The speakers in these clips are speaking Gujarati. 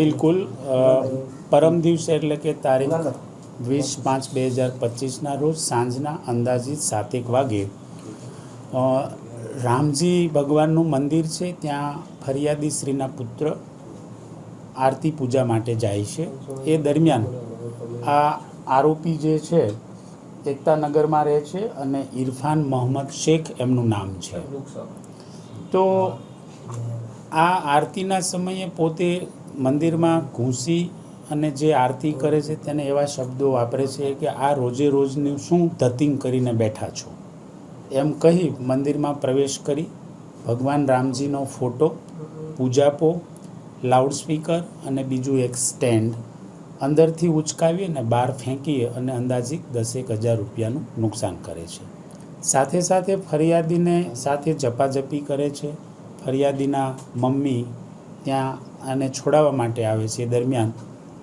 બિલકુલ પરમ દિવસે એટલે કે તારીખ વીસ પાંચ બે હજાર પચીસના રોજ સાંજના અંદાજિત સાતેક વાગે રામજી ભગવાનનું મંદિર છે, ત્યાં ફરિયાદી શ્રીના પુત્ર આરતી પૂજા માટે જાય છે. એ દરમિયાન આ આરોપી જે છે એકતાનગરમાં રહે છે અને ઇરફાન મોહમ્મદ શેખ એમનું નામ છે. તો આ આરતીના સમયે પોતે મંદિરમાં ઘૂસી અને જે આરતી કરે છે તેને એવા શબ્દો વાપરે છે કે આ રોજે રોજનું શું ધતિંગ કરીને બેઠા છો? એમ કહી મંદિરમાં પ્રવેશ કરી ભગવાન રામજીનો ફોટો પૂજાપો લાઉડસ્પીકર અને બીજું એક સ્ટેન્ડ અંદરથી ઉચકાવી અને બહાર ફેંકી અને અંદાજિત દસેક હજાર રૂપિયાનું નુકસાન કરે છે. સાથે સાથે ફરિયાદીને સાથે ઝપાઝપી કરે છે. ફરિયાદીના મમ્મી ત્યાં આને છોડાવવા માટે આવે છે. દરમિયાન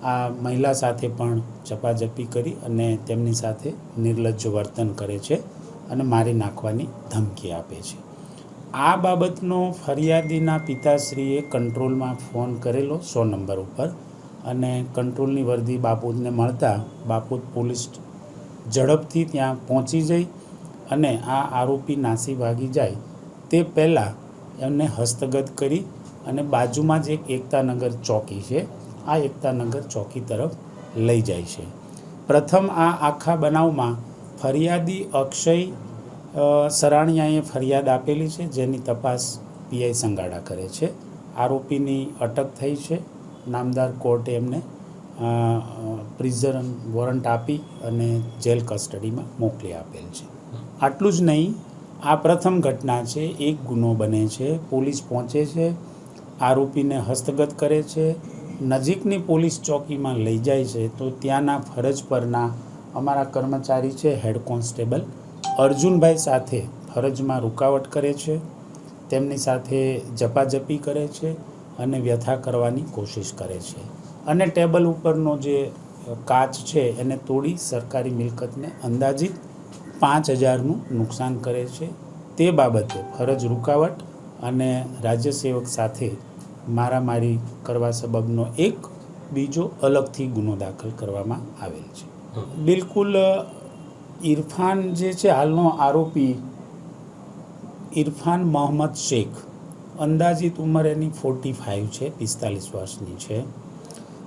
આ મહિલા સાથે પણ ઝપાઝપી કરી અને તેમની સાથે નિર્લજ્જ વર્તન કરે છે અને મારી નાખવાની ધમકી આપે છે. આ બાબતનો ફરિયાદીના પિતાશ્રીએ કંટ્રોલમાં ફોન કરેલો સો નંબર ઉપર અને કંટ્રોલની વર્દી બાપુદને મળતા બાપુદ પોલીસ ઝડપથી ત્યાં પહોંચી જઈ અને આ આરોપી નાસી ભાગી જાય તે પહેલાં એમને હસ્તગત કરી અને બાજુમાં જ એક એકતાનગર ચોકી છે. આ એકતાનગર ચોકી તરફ લઈ જાય છે. પ્રથમ આ આખા બનાવમાં ફરિયાદી અક્ષય સરાણિયાએ ફરિયાદ આપેલી છે, જેની તપાસ પીઆઈ સંગાડા કરે છે. આરોપીની અટક થઈ છે. નામદાર કોર્ટે એમને પ્રિઝન વોરંટ આપી અને જેલ કસ્ટડીમાં મોકલી આપેલ છે. આટલું જ નહીં, આ પ્રથમ ઘટના છે. એક ગુનો બને છે. પોલીસ પહોંચે છે. આરોપીને હસ્તગત કરે છે. નજીકની પોલીસ ચોકીમાં લઈ જાય છે. તો ત્યાંના ફરજ પરના અમારા કર્મચારી છે, હેડ કોન્સ્ટેબલ અર્જુનભાઈ સાથે ફરજમાં રૂકાવટ કરે છે. તેમની સાથે જપાજપી કરે છે અને વ્યથા કરવાની કોશિશ કરે છે. અને ટેબલ ઉપરનો જે કાચ છે, એને તોડી સરકારી મિલકતને અંદાજિત પાંચ હજારનું નુકસાન કરે છે. તે બાબતે ફરજ રૂકાવટ અને રાજ્ય સેવક સાથે મારામારી કરવા સબબનો એક બીજો અલગથી ગુનો દાખલ કરવામાં આવેલ છે. બિલકુલ ઇરફાન જે છે હાલનો આરોપી ઇરફાન મોહમ્મદ શેખ અંદાજિત ઉંમર એની ફોર્ટી ફાઇવ છે પિસ્તાલીસ વર્ષની છે.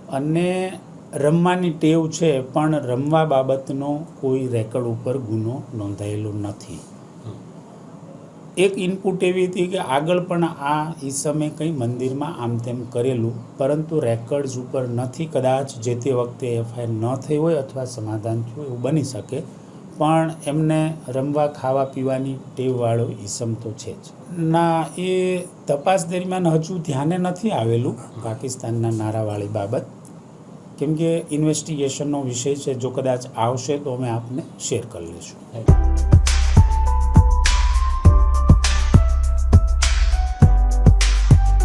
અને રમવાની ટેવ છે પણ રમવા બાબતનો કોઈ રેકર્ડ ઉપર ગુનો નોંધાયેલો નથી. એક ઇનપુટ એવી હતી કે આગળ પણ આ ઈસમે કંઈ મંદિરમાં આમ તેમ કરેલું, પરંતુ રેકર્ડ્સ ઉપર નથી કદાચ જે તે વખતે એફઆઈઆર ન થઈ હોય અથવા સમાધાન થયું એવું બની શકે, પણ એમને રમવા, ખાવા, પીવાની ટેવવાળો ઈસમ તો છે જ. ના, એ તપાસ દરમિયાન હજુ ધ્યાને નથી આવેલું પાકિસ્તાનના નારાવાળી બાબત. કેમ કે ઇન્વેસ્ટિગેશનનો વિષય છે, જો કદાચ આવશે તો અમે આપને શેર કરી લઈશું.